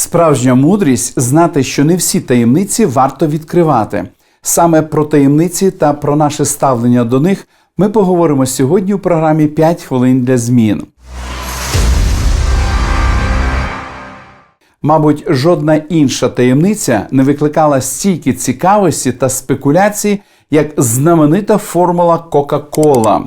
Справжня мудрість знати, що не всі таємниці варто відкривати. Саме про таємниці та про наше ставлення до них ми поговоримо сьогодні у програмі «5 хвилин для змін. Мабуть, жодна інша таємниця не викликала стільки цікавості та спекуляцій, як знаменита формула Кока-Кола.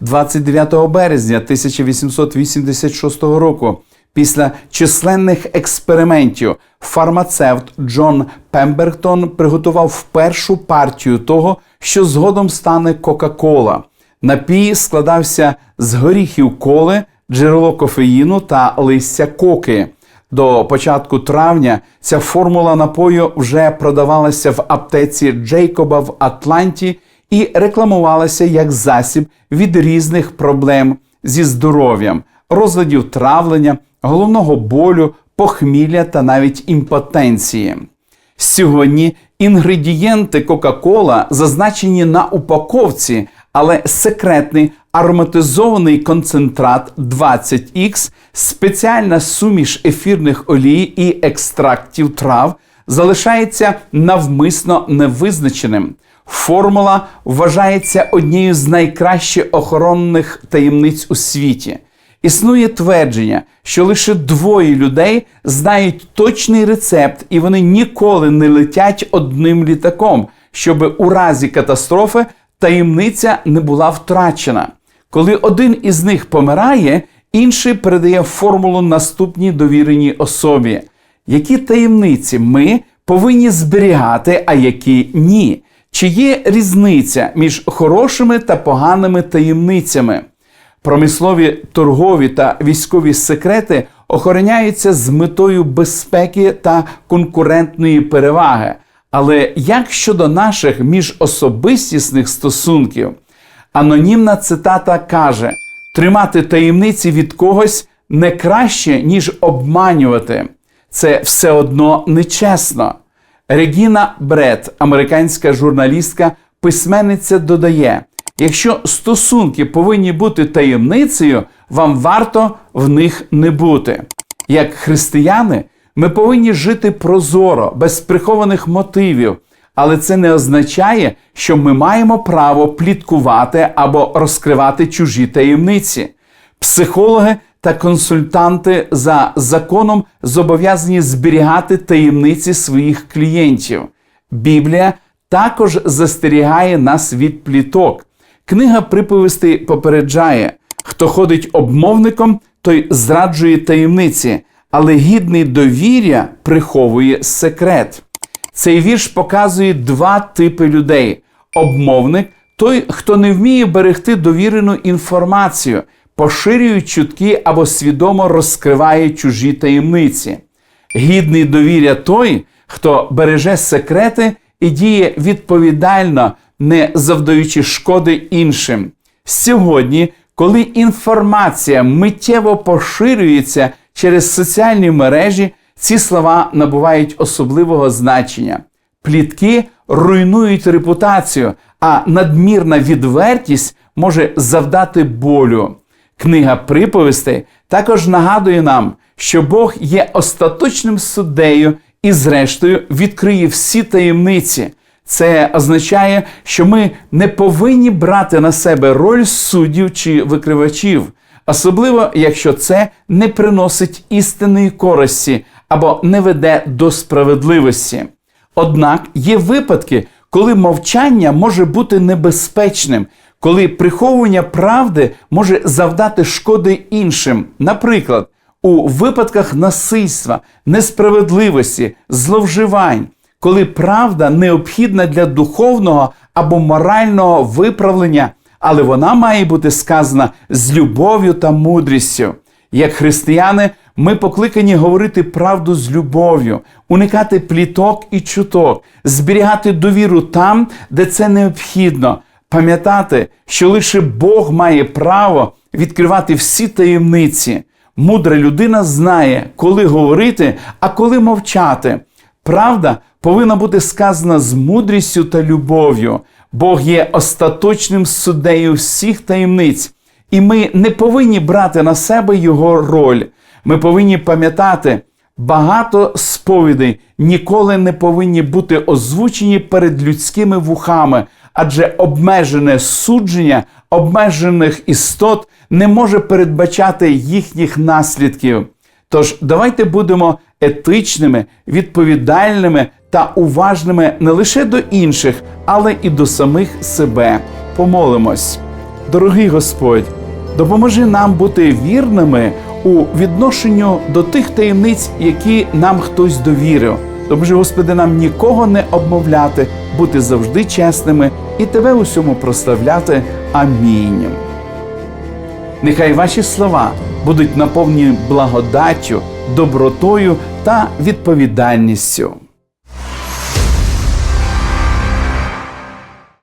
29 березня 1886 року, після численних експериментів, фармацевт Джон Пембертон приготував першу партію того, що згодом стане Кока-Кола. Напій складався з горіхів коли, джерело кофеїну та листя коки. До початку травня ця формула напою вже продавалася в аптеці Джейкоба в Атланті і рекламувалася як засіб від різних проблем зі здоров'ям, розладів травлення, головного болю, похмілля та навіть імпотенції. Сьогодні інгредієнти Кока-Кола зазначені на упаковці, але секретний ароматизований концентрат 20Х, спеціальна суміш ефірних олій і екстрактів трав залишається навмисно невизначеним. Формула вважається однією з найкраще охоронних таємниць у світі. Існує твердження, що лише двоє людей знають точний рецепт, і вони ніколи не летять одним літаком, щоб у разі катастрофи таємниця не була втрачена. Коли один із них помирає, інший передає формулу наступній довіреній особі. Які таємниці ми повинні зберігати, а які ні? Чи є різниця між хорошими та поганими таємницями? Промислові торгові та військові секрети охороняються з метою безпеки та конкурентної переваги. Але як щодо наших міжособистісних стосунків? Анонімна цитата каже: тримати таємниці від когось не краще, ніж обманювати. Це все одно нечесно. Регіна Бред, американська журналістка, письменниця, додає: якщо стосунки повинні бути таємницею, вам варто в них не бути. Як християни, ми повинні жити прозоро, без прихованих мотивів, але це не означає, що ми маємо право пліткувати або розкривати чужі таємниці. Психологи та консультанти за законом зобов'язані зберігати таємниці своїх клієнтів. Біблія також застерігає нас від пліток. Книга приповістей попереджає: хто ходить обмовником, той зраджує таємниці, але гідний довір'я приховує секрет. Цей вірш показує два типи людей: обмовник той, хто не вміє берегти довірену інформацію, поширює чутки або свідомо розкриває чужі таємниці. Гідний довір'я той, хто береже секрети і діє відповідально, не завдаючи шкоди іншим. Сьогодні, коли інформація миттєво поширюється через соціальні мережі, ці слова набувають особливого значення. Плітки руйнують репутацію, а надмірна відвертість може завдати болю. Книга приповістей також нагадує нам, що Бог є остаточним суддею і, зрештою, відкриє всі таємниці. Це означає, що ми не повинні брати на себе роль суддів чи викривачів, особливо якщо це не приносить істинної користі або не веде до справедливості. Однак є випадки, коли мовчання може бути небезпечним, коли приховування правди може завдати шкоди іншим. Наприклад, у випадках насильства, несправедливості, зловживань, коли правда необхідна для духовного або морального виправлення, але вона має бути сказана з любов'ю та мудрістю. Як християни, ми покликані говорити правду з любов'ю, уникати пліток і чуток, зберігати довіру там, де це необхідно, пам'ятати, що лише Бог має право відкривати всі таємниці. Мудра людина знає, коли говорити, а коли мовчати. Правда повинна бути сказана з мудрістю та любов'ю. Бог є остаточним суддею всіх таємниць, і ми не повинні брати на себе його роль. Ми повинні пам'ятати, Багато сповідей ніколи не повинні бути озвучені перед людськими вухами, адже обмежене судження обмежених істот не може передбачати їхніх наслідків. Тож давайте будемо етичними, відповідальними та уважними не лише до інших, але і до самих себе. Помолимось. Дорогий Господь, допоможи нам бути вірними у відношенню до тих таємниць, які нам хтось довірив. Допоможи, Господи, нам нікого не обмовляти, бути завжди чесними і Тебе усьому прославляти. Амінь. Нехай ваші слова будуть наповнені благодаттю, добротою та відповідальністю.